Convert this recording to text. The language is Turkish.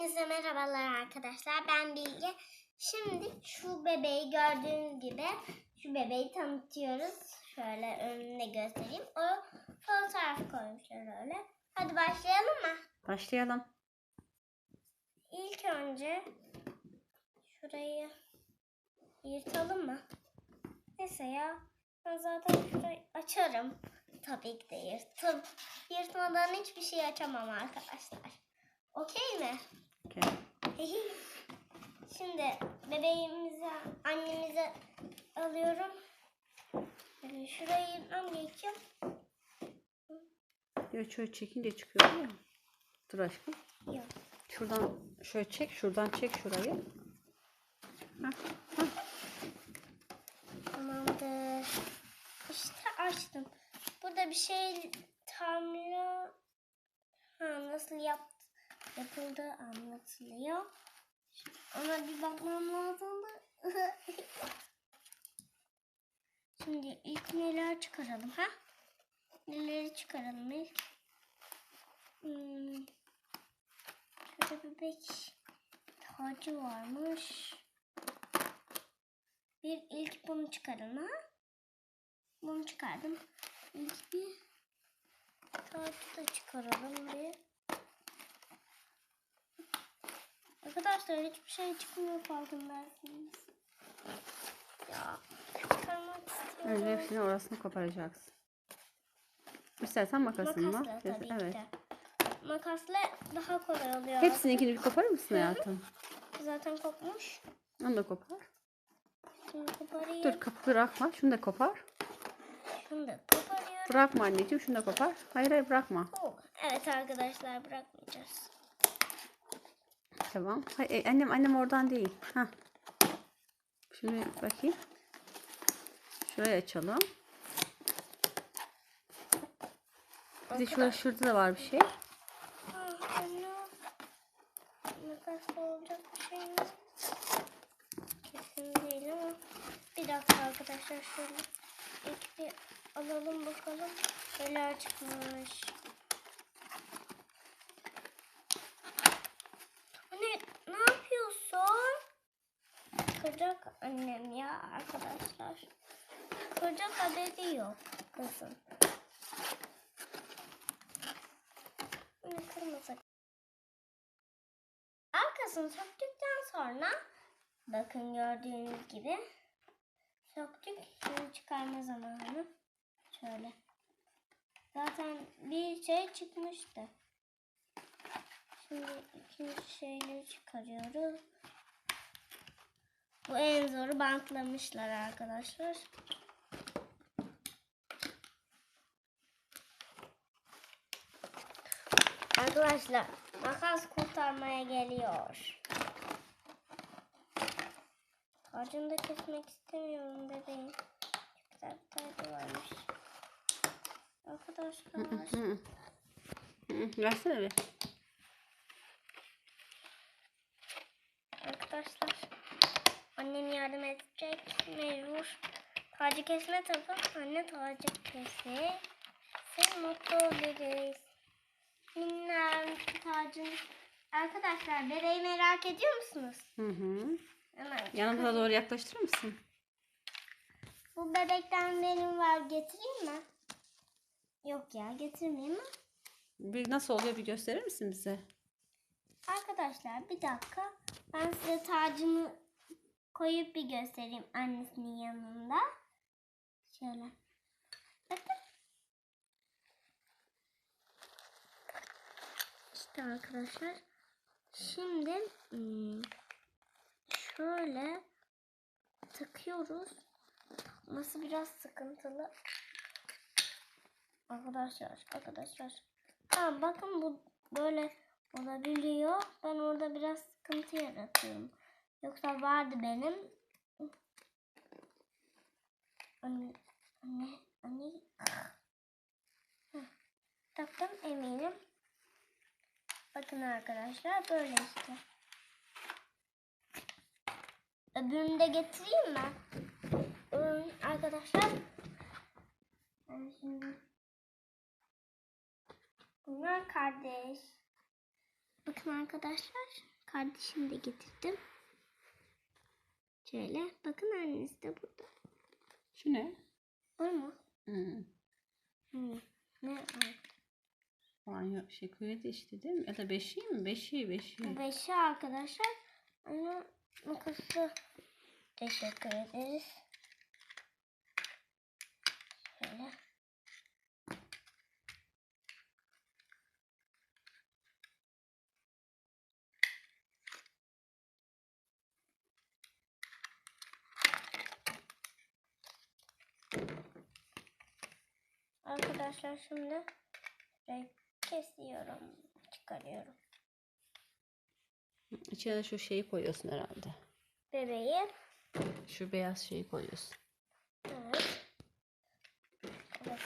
Hepinize merhabalar arkadaşlar. Ben Bilge. Şimdi şu bebeği gördüğünüz gibi şu bebeği tanıtıyoruz. Şöyle önüne göstereyim. O fotoğraf koymuşlar öyle. Hadi başlayalım mı? Başlayalım. İlk önce şurayı yırtalım mı? Neyse ya. Ben zaten şurayı açarım. Tabii ki de yırtım. Yırtmadan hiçbir şey açamam arkadaşlar. Okey mi? Şimdi bebeğimizi annemize alıyorum. Şurayı yırtmam gerekiyor. Ya şöyle çekince çıkıyor ya. Dur aşkım. Yok. Şuradan şöyle çek. Şuradan çek şurayı. Hah, hah. Tamamdır. İşte açtım. Burada bir şey tamir ha, nasıl yap yapıldığı anlatılıyor. Şimdi ona bir bakmam lazım. Şimdi ilk neler çıkaralım ha? Neleri çıkaralım ilk? Hmm. Şurada bebek tacı varmış. Bir ilk bunu çıkarın ha. Bunu çıkardım. İlk bir tacı da çıkaralım bir. Arkadaşlar hiçbir şey çıkmıyor farkındaysanız. Ya çıkarmak istiyorum. Önce hepsini orasını koparacaksın. İstersen makasınla. Makasla tabii evet. ki de. Makasla daha kolay oluyor. Hepsininkini bir koparır mısın hayatım? Zaten kopmuş. Onu da kopar. Şimdi koparayım. Dur kapı bırakma. Şunu da kopar. Şunu da koparıyorum. Bırakma anneciğim. Şunu da kopar. Hayır hayır bırakma. Evet arkadaşlar bırakmayacağız. Tamam. Hayır, e, annem annem oradan değil. Hah. Şimdi bakayım. Şurayı açalım. Bir de şurada, şurada da var bir şey. Ah, olacak bir şey? Kesin değil ama. Bir dakika arkadaşlar şöyle ilk bir alalım bakalım. Neler çıkmış. Anne ne yapıyorsun? Kıracak annem ya arkadaşlar. Kıracak haberi yok kızım. Anne kırmasak. Arkasını söktükten sonra bakın gördüğünüz gibi söktük. Şimdi çıkarma zamanı. Şöyle. Zaten bir şey çıkmıştı. Şimdi ikinci şeyleri çıkarıyoruz. Bu en zoru bantlamışlar arkadaşlar. Arkadaşlar makas kurtarmaya geliyor. Tacını da kesmek istemiyorum bebeğim. Çok güzel bir tacı varmış. Arkadaşlar. Versene bir. Arkadaşlar. Annem yardım edecek. Mecbur. Tacı kesme tabi. Anne tacı kesi. Sen mutlu oluruz. Minnak tacın. Arkadaşlar bebeği merak ediyor musunuz? Hı hı. Hemen. Yanımıza doğru yaklaştırır mısın? Bu bebekten benim var getireyim mi? Yok ya getirmeyeyim mi? Bir nasıl oluyor bir gösterir misin bize? Arkadaşlar bir dakika. Ben size tacını koyup bir göstereyim annesinin yanında. Şöyle. Bakın. İşte arkadaşlar. Şimdi hmm, şöyle takıyoruz. Takması biraz sıkıntılı. Arkadaşlar, arkadaşlar. Tamam bakın bu böyle olabiliyor. Ben orada biraz sıkıntı yaratıyorum. Yoksa vardı benim. Anne, anne, anne. Taktım eminim. Bakın arkadaşlar böyle işte. Öbürünü de getireyim mi? Ürün arkadaşlar. Ben şimdi... Bunlar kardeş. Bakın arkadaşlar. Kardeşimi de getirdim. Şöyle. Bakın annesi de burada. Şu ne? O mu? Hmm. Hmm. Ne? Banyo şey küveti işte değil mi? Ya da beşiği mi? Beşiği beşiği. Bu beşi arkadaşlar. Ama makası teşekkür ederiz. Şöyle. Arkadaşlar şimdi kesiyorum, çıkarıyorum. İçine şu şeyi koyuyorsun herhalde. Bebeği Şu beyaz şeyi koyuyorsun. Evet. Evet.